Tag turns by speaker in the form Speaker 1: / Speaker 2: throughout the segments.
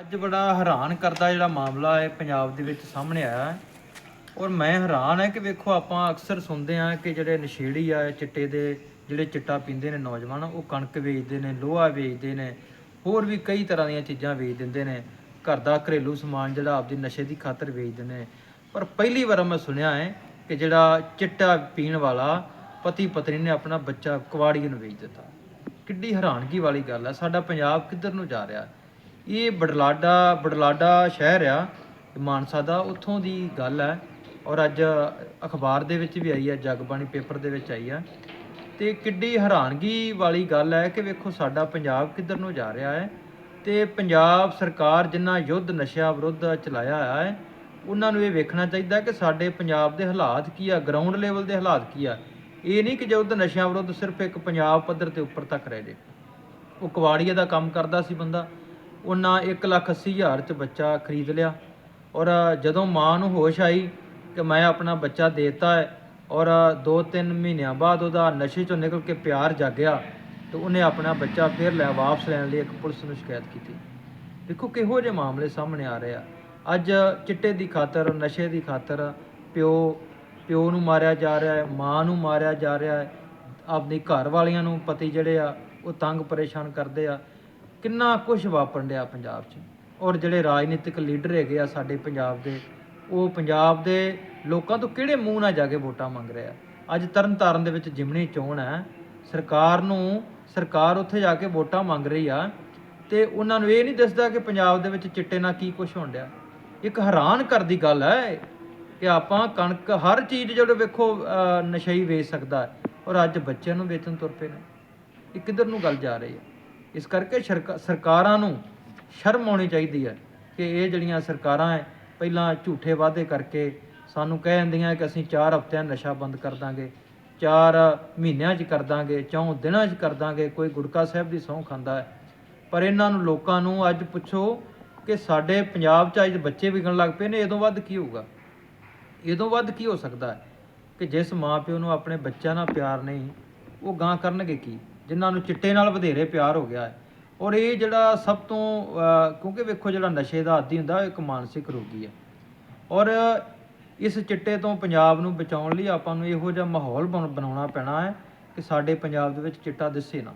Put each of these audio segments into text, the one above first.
Speaker 1: ਅੱਜ ਬੜਾ ਹੈਰਾਨ ਕਰਦਾ ਜਿਹੜਾ ਮਾਮਲਾ ਹੈ ਪੰਜਾਬ ਦੇ ਵਿੱਚ ਸਾਹਮਣੇ ਆਇਆ ਹੈ। ਔਰ ਮੈਂ ਹੈਰਾਨ ਹੈ ਕਿ ਵੇਖੋ ਆਪਾਂ ਅਕਸਰ ਸੁਣਦੇ ਹਾਂ ਕਿ ਜਿਹੜੇ ਨਸ਼ੇੜੀ ਆ, ਚਿੱਟੇ ਦੇ ਜਿਹੜੇ ਚਿੱਟਾ ਪੀਂਦੇ ਨੇ ਨੌਜਵਾਨ, ਉਹ ਕਣਕ ਵੇਚਦੇ ਨੇ, ਲੋਹਾ ਵੇਚਦੇ ਨੇ, ਹੋਰ ਵੀ ਕਈ ਤਰ੍ਹਾਂ ਦੀਆਂ ਚੀਜ਼ਾਂ ਵੇਚ ਦਿੰਦੇ ਨੇ। ਘਰ ਦਾ ਘਰੇਲੂ ਸਮਾਨ ਜਿਹੜਾ ਆਪਦੀ ਨਸ਼ੇ ਦੀ ਖਾਤਰ ਵੇਚ ਦਿੰਦੇ ਨੇ। ਪਰ ਪਹਿਲੀ ਵਾਰ ਮੈਂ ਸੁਣਿਆ ਹੈ ਕਿ ਜਿਹੜਾ ਚਿੱਟਾ ਪੀਣ ਵਾਲਾ ਪਤੀ ਪਤਨੀ ਨੇ ਆਪਣਾ ਬੱਚਾ ਕੁਆੜੀ ਨੂੰ ਵੇਚ ਦਿੱਤਾ। ਕਿੱਡੀ ਹੈਰਾਨਗੀ ਵਾਲੀ ਗੱਲ ਹੈ, ਸਾਡਾ ਪੰਜਾਬ ਕਿੱਧਰ ਨੂੰ ਜਾ ਰਿਹਾ? ਇਹ ਬੜਲਾਡਾ ਬੜਲਾਡਾ ਸ਼ਹਿਰ ਆ ਮਾਨਸਾ ਦਾ ਉੱਥੋਂ ਦੀ ਗੱਲ ਹੈ ਔਰ ਅੱਜ ਅਖਬਾਰ ਦੇ ਵਿੱਚ ਵੀ ਆਈ ਹੈ ਜਗਬਾਣੀ ਪੇਪਰ ਦੇ ਵਿੱਚ ਆਈ ਆ। ਤੇ ਕਿੱਡੀ ਹੈਰਾਨਗੀ ਵਾਲੀ ਗੱਲ ਹੈ ਕਿ ਵੇਖੋ ਸਾਡਾ ਪੰਜਾਬ ਕਿੱਧਰ ਨੂੰ ਜਾ ਰਿਹਾ ਹੈ ਤੇ ਪੰਜਾਬ ਸਰਕਾਰ ਜਿੰਨਾ ਯੁੱਧ ਨਸ਼ਾ ਵਿਰੁੱਧ ਚਲਾਇਆ ਹੋਇਆ ਹੈ, ਉਹਨਾਂ ਨੂੰ ਇਹ ਵੇਖਣਾ ਚਾਹੀਦਾ ਕਿ ਸਾਡੇ ਪੰਜਾਬ ਦੇ ਹਾਲਾਤ ਕੀ ਆ ਗਰਾਊਂਡ ਲੈਵਲ ਦੇ ਹਾਲਾਤ ਕੀ ਆ। ਇਹ ਨਹੀਂ ਕਿ ਯੁੱਧ ਨਸ਼ਿਆਂ ਵਿਰੁੱਧ ਸਿਰਫ ਇੱਕ ਪੰਜਾਬ ਪੱਧਰ ਤੇ ਉੱਪਰ ਤੱਕ ਰਹਿ ਜੇ। ਉਹ ਕਵਾੜੀਏ ਦਾ ਕੰਮ ਕਰਦਾ ਸੀ ਬੰਦਾ। ਉਹਨਾਂ 1,80,000 ਚ ਬੱਚਾ ਖਰੀਦ ਲਿਆ। ਔਰ ਜਦੋਂ ਮਾਂ ਨੂੰ ਹੋਸ਼ ਆਈ ਕਿ ਮੈਂ ਆਪਣਾ ਬੱਚਾ ਦੇਤਾ ਹੈ ਔਰ 2-3 ਮਹੀਨਿਆਂ ਬਾਅਦ ਉਹਦਾ ਨਸ਼ੇ ਚੋਂ ਨਿਕਲ ਕੇ ਪਿਆਰ ਜਾਗਿਆ ਤੇ ਉਹਨੇ ਆਪਣਾ ਬੱਚਾ ਫਿਰ ਲੈ ਵਾਪਸ ਲੈਣ ਲਈ ਇੱਕ ਪੁਲਿਸ ਨੂੰ ਸ਼ਿਕਾਇਤ ਕੀਤੀ। ਦੇਖੋ ਕਿਹੋ ਜਿਹੇ ਮਾਮਲੇ ਸਾਹਮਣੇ ਆ ਰਹੇ ਆ। ਅੱਜ ਚਿੱਟੇ ਦੀ ਖਾਤਰ ਨਸ਼ੇ ਦੀ ਖਾਤਰ ਪਿਓ ਪਿਓ ਨੂੰ ਮਾਰਿਆ ਜਾ ਰਿਹਾ ਹੈ ਮਾਂ ਨੂੰ ਮਾਰਿਆ ਜਾ ਰਿਹਾ ਹੈ। ਆਪਣੀ ਘਰ ਵਾਲਿਆਂ ਨੂੰ ਪਤੀ ਜਿਹੜੇ ਆ ਉਹ ਤੰਗ ਪਰੇਸ਼ਾਨ ਕਰਦੇ ਆ। ਕਿੰਨਾ ਕੁਝ ਵਾਪਰਨ ਡਿਆ ਪੰਜਾਬ 'ਚ। ਔਰ ਜਿਹੜੇ ਰਾਜਨੀਤਿਕ ਲੀਡਰ ਹੈਗੇ ਆ ਸਾਡੇ ਪੰਜਾਬ ਦੇ, ਉਹ ਪੰਜਾਬ ਦੇ ਲੋਕਾਂ ਤੋਂ ਕਿਹੜੇ ਮੂੰਹ ਨਾਲ ਜਾ ਕੇ ਵੋਟਾਂ ਮੰਗ ਰਹੇ ਆ? ਅੱਜ ਤਰਨਤਾਰਨ ਦੇ ਵਿੱਚ ਜਿਮਣੀ ਚੋਣ ਹੈ, ਸਰਕਾਰ ਨੂੰ, ਸਰਕਾਰ ਉੱਥੇ ਜਾ ਕੇ ਵੋਟਾਂ ਮੰਗ ਰਹੀ ਆ ਤੇ ਉਹਨਾਂ ਨੂੰ ਇਹ ਨਹੀਂ ਦੱਸਦਾ ਕਿ ਪੰਜਾਬ ਦੇ ਵਿੱਚ ਚਿੱਟੇ ਨਾਲ ਕੀ ਕੁਝ ਹੋਣ ਡਿਆ। ਇੱਕ ਹੈਰਾਨ ਕਰਦੀ ਗੱਲ ਹੈ ਕਿ ਆਪਾਂ ਕਣਕ ਹਰ ਚੀਜ਼ ਜਦੋਂ ਵੇਖੋ ਨਸ਼ਈ ਵੇਚ ਸਕਦਾ ਔਰ ਅੱਜ ਬੱਚਿਆਂ ਨੂੰ ਵੇਚਣ ਤੁਰ ਪਏ ਨੇ। ਇਹ ਕਿੱਧਰ ਨੂੰ ਗੱਲ ਜਾ ਰਹੀ ਹੈ। ਇਸ ਕਰਕੇ ਸਰਕਾ- ਸਰਕਾਰਾਂ ਨੂੰ ਸ਼ਰਮ ਆਉਣੀ ਚਾਹੀਦੀ ਹੈ ਕਿ ਇਹ ਜਿਹੜੀਆਂ ਸਰਕਾਰਾਂ ਹੈ ਪਹਿਲਾਂ ਝੂਠੇ ਵਾਅਦੇ ਕਰਕੇ ਸਾਨੂੰ ਕਹਿ ਦਿੰਦੀਆਂ ਕਿ ਅਸੀਂ 4 ਹਫ਼ਤਿਆਂ ਨਸ਼ਾ ਬੰਦ ਕਰ ਦਾਂਗੇ 4 ਮਹੀਨਿਆਂ 'ਚ ਕਰ ਦਾਂਗੇ, ਚੌਂ ਦਿਨਾਂ 'ਚ ਕਰ ਦਾਂਗੇ, ਕੋਈ ਗੁਟਕਾ ਸਾਹਿਬ ਦੀ ਸਹੁੰ ਖਾਂਦਾ ਹੈ ਪਰ ਇਹਨਾਂ ਨੂੰ ਲੋਕਾਂ ਨੂੰ ਅੱਜ ਪੁੱਛੋ ਕਿ ਸਾਡੇ ਪੰਜਾਬ 'ਚ ਅੱਜ ਬੱਚੇ ਵਿਗਣ ਲੱਗ ਪਏ ਨੇ ਇਦੋਂ ਵੱਧ ਕੀ ਹੋਊਗਾ? ਇਦੋਂ ਵੱਧ ਕੀ ਹੋ ਸਕਦਾ ਹੈ ਕਿ ਜਿਸ ਮਾਪਿਓ ਨੂੰ ਆਪਣੇ ਬੱਚਿਆਂ ਨਾਲ ਪਿਆਰ ਨਹੀਂ, ਉਹ ਗਾਂ ਕਰਨਗੇ ਕੀ? ਜਿਨ੍ਹਾਂ ਨੂੰ ਚਿੱਟੇ ਨਾਲ ਵਧੇਰੇ ਪਿਆਰ ਹੋ ਗਿਆ ਹੈ। ਔਰ ਇਹ ਜਿਹੜਾ ਸਭ ਤੋਂ ਕਿਉਂਕਿ ਵੇਖੋ ਜਿਹੜਾ ਨਸ਼ੇ ਦਾ ਆਦੀ ਹੁੰਦਾ, ਉਹ ਇੱਕ ਮਾਨਸਿਕ ਰੋਗੀ ਹੈ। ਔਰ ਇਸ ਚਿੱਟੇ ਤੋਂ ਪੰਜਾਬ ਨੂੰ ਬਚਾਉਣ ਲਈ ਆਪਾਂ ਨੂੰ ਇਹੋ ਜਿਹਾ ਮਾਹੌਲ ਬਣ- ਬਣਾਉਣਾ ਪੈਣਾ ਹੈ ਕਿ ਸਾਡੇ ਪੰਜਾਬ ਦੇ ਵਿੱਚ ਚਿੱਟਾ ਦਿਸੇ ਨਾ।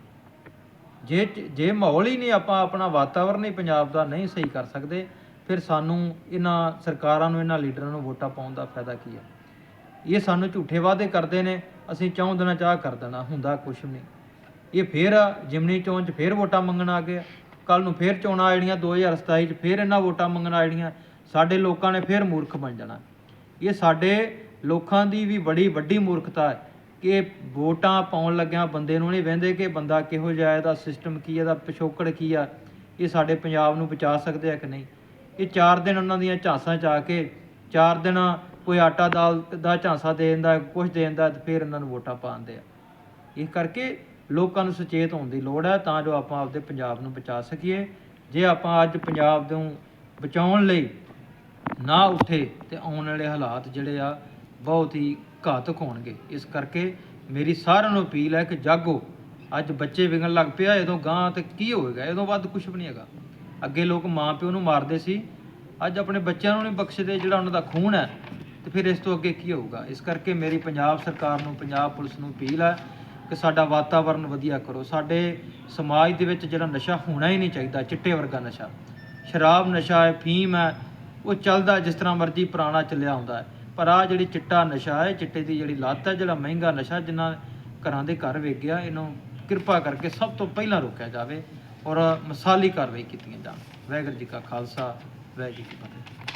Speaker 1: ਜੇ ਚ- ਜੇ ਮਾਹੌਲ ਹੀ ਨਹੀਂ ਆਪਾਂ ਆਪਣਾ ਵਾਤਾਵਰਨ ਹੀ ਪੰਜਾਬ ਦਾ ਨਹੀਂ ਸਹੀ ਕਰ ਸਕਦੇ, ਫਿਰ ਸਾਨੂੰ ਇਹਨਾਂ ਸਰਕਾਰਾਂ ਨੂੰ, ਇਹਨਾਂ ਲੀਡਰਾਂ ਨੂੰ ਵੋਟਾਂ ਪਾਉਣ ਦਾ ਫਾਇਦਾ ਕੀ ਹੈ? ਇਹ ਸਾਨੂੰ ਝੂਠੇ ਵਾਅਦੇ ਕਰਦੇ ਨੇ, ਅਸੀਂ ਚਾਹੁੰਦੇ ਨਾ ਚਾਹ ਕਰ ਦੇਣਾ, ਹੁੰਦਾ ਕੁਛ ਨਹੀਂ। ਇਹ ਫੇਰ ਜਿਮਨੀ ਚੋਣ 'ਚ ਫੇਰ ਵੋਟਾਂ ਮੰਗਣ ਆ ਗਏ ਕੱਲ ਨੂੰ ਫੇਰ ਚੋਣਾਂ ਆ ਜਿਹੜੀਆਂ 2027 'ਚ, ਫੇਰ ਇਹਨਾਂ ਵੋਟਾਂ ਮੰਗਣ ਆ ਜਿਹੜੀਆਂ ਸਾਡੇ ਲੋਕਾਂ ਨੇ ਫੇਰ ਮੂਰਖ ਬਣ ਜਾਣਾ। ਇਹ ਸਾਡੇ ਲੋਕਾਂ ਦੀ ਵੀ ਬੜੀ ਵੱਡੀ ਮੂਰਖਤਾ ਹੈ ਕਿ ਵੋਟਾਂ ਪਾਉਣ ਲੱਗਿਆਂ ਬੰਦੇ ਨੂੰ ਨਹੀਂ ਵਹਿੰਦੇ ਕਿ ਬੰਦਾ ਕਿਹੋ ਜਿਹਾ ਇਹਦਾ ਸਿਸਟਮ ਕੀ ਹੈ, ਇਹਦਾ ਪਿਛੋਕੜ ਕੀ ਆ, ਇਹ ਸਾਡੇ ਪੰਜਾਬ ਨੂੰ ਬਚਾ ਸਕਦੇ ਆ ਕਿ ਨਹੀਂ? ਇਹ 4 ਦਿਨ ਉਹਨਾਂ ਦੀਆਂ ਝਾਂਸਾਂ ਚ ਆ ਕੇ 4 ਦਿਨ ਕੋਈ ਆਟਾ ਦਾਲ ਦਾ ਝਾਂਸਾ ਦੇ ਦਿੰਦਾ ਕੁਝ ਦੇ ਦਿੰਦਾ ਤੇ ਫਿਰ ਇਹਨਾਂ ਨੂੰ ਵੋਟਾਂ ਪਾਉਂਦੇ ਆ। ਇਸ ਕਰਕੇ ਲੋਕਾਂ ਨੂੰ ਸੁਚੇਤ ਹੋਣ ਦੀ ਲੋੜ ਹੈ, ਤਾਂ ਜੋ ਆਪਾਂ ਆਪਦੇ ਪੰਜਾਬ ਨੂੰ ਬਚਾ ਸਕੀਏ। ਜੇ ਆਪਾਂ ਅੱਜ ਪੰਜਾਬ ਨੂੰ ਬਚਾਉਣ ਲਈ ਨਾ ਉੱਠੇ, ਤੇ ਆਉਣ ਵਾਲੇ ਹਾਲਾਤ ਜਿਹੜੇ ਆ, ਬਹੁਤ ਹੀ ਘਾਤਕ ਹੋਣਗੇ। ਇਸ ਕਰਕੇ ਮੇਰੀ ਸਾਰਿਆਂ ਨੂੰ ਅਪੀਲ ਹੈ ਕਿ ਜਾਗੋ। ਅੱਜ ਬੱਚੇ ਵਿਗਣ ਲੱਗ ਪਿਆ ਇਦੋਂ ਗਾਂ ਤੇ ਕੀ ਹੋਏਗਾ? ਇਦੋਂ ਵੱਧ ਕੁਝ ਵੀ ਨਹੀਂ ਹੈਗਾ। ਅੱਗੇ ਲੋਕ ਮਾਂ ਪਿਓ ਨੂੰ ਮਾਰਦੇ ਸੀ। ਅੱਜ ਆਪਣੇ ਬੱਚਿਆਂ ਨੂੰ ਨਹੀਂ ਬਖਸ਼ਦੇ, ਜਿਹੜਾ ਉਹਨਾਂ ਦਾ ਖੂਨ ਹੈ। ਤੇ ਫਿਰ ਇਸ ਤੋਂ ਅੱਗੇ ਕੀ ਹੋਊਗਾ? ਇਸ ਕਰਕੇ ਮੇਰੀ ਪੰਜਾਬ ਸਰਕਾਰ ਨੂੰ, ਪੰਜਾਬ ਪੁਲਿਸ ਨੂੰ ਅਪੀਲ ਹੈ ਕਿ ਸਾਡਾ ਵਾਤਾਵਰਨ ਵਧੀਆ ਕਰੋ। ਸਾਡੇ ਸਮਾਜ ਦੇ ਵਿੱਚ ਜਿਹੜਾ ਨਸ਼ਾ ਹੋਣਾ ਹੀ ਨਹੀਂ ਚਾਹੀਦਾ, ਚਿੱਟੇ ਵਰਗਾ ਨਸ਼ਾ। ਸ਼ਰਾਬ ਨਸ਼ਾ ਹੈ, ਫੀਮ ਹੈ, ਉਹ ਚੱਲਦਾ ਜਿਸ ਤਰ੍ਹਾਂ ਮਰਜ਼ੀ ਪੁਰਾਣਾ ਚੱਲਿਆ ਹੁੰਦਾ ਹੈ। ਪਰ ਆ ਜਿਹੜੀ ਚਿੱਟਾ ਨਸ਼ਾ ਹੈ, ਚਿੱਟੇ ਦੀ ਜਿਹੜੀ ਲੱਤ ਹੈ, ਜਿਹੜਾ ਮਹਿੰਗਾ ਨਸ਼ਾ ਜਿੰਨਾ ਘਰਾਂ ਦੇ ਘਰ ਵੇਚ ਗਿਆ ਇਹਨੂੰ ਕਿਰਪਾ ਕਰਕੇ ਸਭ ਤੋਂ ਪਹਿਲਾਂ ਰੋਕਿਆ ਜਾਵੇ ਔਰ ਮਸਾਲੀ ਕਾਰਵਾਈ ਕੀਤੀਆਂ ਜਾਣ ਵਾਹਿਗੁਰੂ ਜੀ ਕਾ ਖਾਲਸਾ, ਵਾਹਿਗੁਰੂ ਜੀ ਕੀ ਫਤਿਹ।